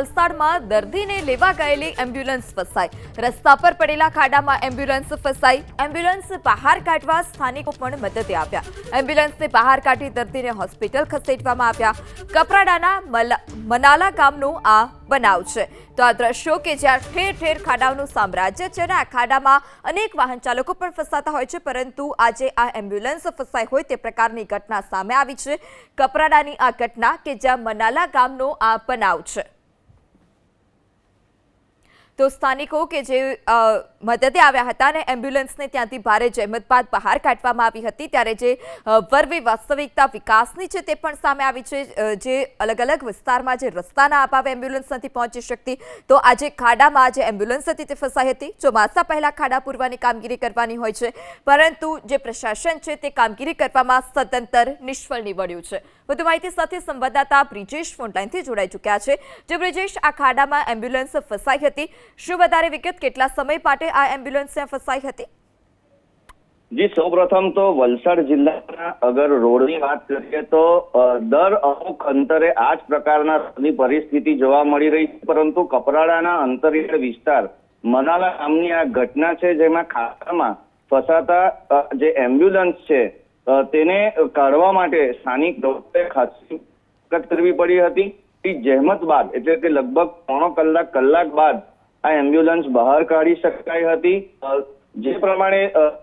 વલસાડમાં દર્દીને લેવા ગયેલી એમ્બ્યુલન્સ ફસાઈ. રસ્તા પર પડેલા ખાડામાં એમ્બ્યુલન્સ ફસાઈ. એમ્બ્યુલન્સ બહાર કાઢવા સ્થાનિકો પણ મદદે આવ્યા. એમ્બ્યુલન્સને બહાર કાઢી દર્દીને હોસ્પિટલ ખસેડવામાં આવ્યા. કપરાડાના મનાલા ગામનો આ બનાવ છે. તો આ દ્રશ્યો કે જ્યાં ઠેર ઠેર ખાડાઓનું સામ્રાજ્ય છે અને આ ખાડામાં અનેક વાહન ચાલકો પણ ફસાતા હોય છે, પરંતુ આજે આ એમ્બ્યુલન્સ ફસાઈ હોય તે પ્રકારની ઘટના સામે આવી છે. કપરાડાની આ ઘટના કે જ્યાં મનાલા ગામનો આ બનાવ છે. તો સ્થાનિકો કે જે મદદે આવ્યા હતા અને એમ્બ્યુલન્સને ત્યાંથી ભારે જહેમત બાદ બહાર કાઢવામાં આવી હતી, ત્યારે જે વરવી વાસ્તવિકતા વિકાસની છે તે પણ સામે આવી છે જે અલગ અલગ વિસ્તારમાં જે રસ્તાના અભાવે એમ્બ્યુલન્સ નથી પહોંચી શકતી, તો આજે ખાડામાં જે એમ્બ્યુલન્સ હતી તે ફસાઈ હતી. ચોમાસા પહેલા ખાડા પૂરવાની કામગીરી કરવાની હોય છે, પરંતુ જે પ્રશાસન છે તે કામગીરી કરવામાં સદંતર નિષ્ફળ નીવડ્યું છે. વધુ માહિતી સાથે સંવાદદાતા બ્રિજેશ ફોનલાઈનથી જોડાઈ ચૂક્યા છે. જે બ્રિજેશ, આ ખાડામાં એમ્બ્યુલન્સ ફસાઈ હતી શું વધારે વિગત? કેટલા સમય માટે આ એમ્બ્યુલન્સ ફસાઈ હતી? જી, સૌપ્રથમ તો વલસાડ જિલ્લાના અગર રોડની વાત કરીએ તો દર અમુક અંતરે આ જ પ્રકારના પરિસ્થિતિ જોવા મળી રહી છે, પરંતુ કપરાડાના અંતરિયાળ વિસ્તાર મનાલા નામની આ ઘટના છે, જેમાં ખાતામાં ફસાતા જે એમ્બ્યુલન્સ છે તેને કાઢવા માટે સ્થાનિક લોકોએ ખાસી કરવી પડી હતી. જહેમત બાદ, એટલે કે લગભગ પોણો કલાક કલાક બાદ આ એમ્બ્યુલન્સ બહાર કાઢી શકાય હતી. જે પ્રમાણે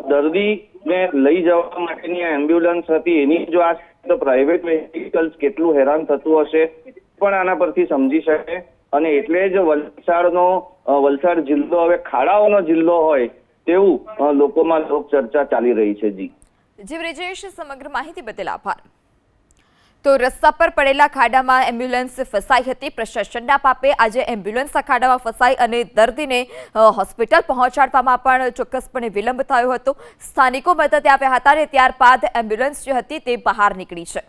દર્દીને લઈ જવા માટેની આ એમ્બ્યુલન્સ હતી, એની જો આ તો પ્રાઇવેટ વેહિકલ્સ કેટલું હેરાન થતું હશે પણ આના પરથી સમજી શકે. અને એટલે જ વલસાડનો વલસાડ જિલ્લો, હવે ખાડાઓનો જિલ્લો હોય તેવું લોકોમાં લોક ચર્ચા ચાલી રહી છે જી. જી સમગ્ર માહિતી બદલ આભાર. તો રસ્તા પર પડેલા ખાડામાં એમ્બ્યુલન્સ ફસાઈ હતી. પ્રશાસનના પાપે આજે એમ્બ્યુલન્સ આ ખાડામાં ફસાઈ અને દર્દીને હોસ્પિટલ પહોંચાડવામાં પણ ચોક્કસપણે વિલંબ થયો હતો. સ્થાનિકો મદદે આવ્યા હતા અને ત્યારબાદ એમ્બ્યુલન્સ જે હતી તે બહાર નીકળી છે.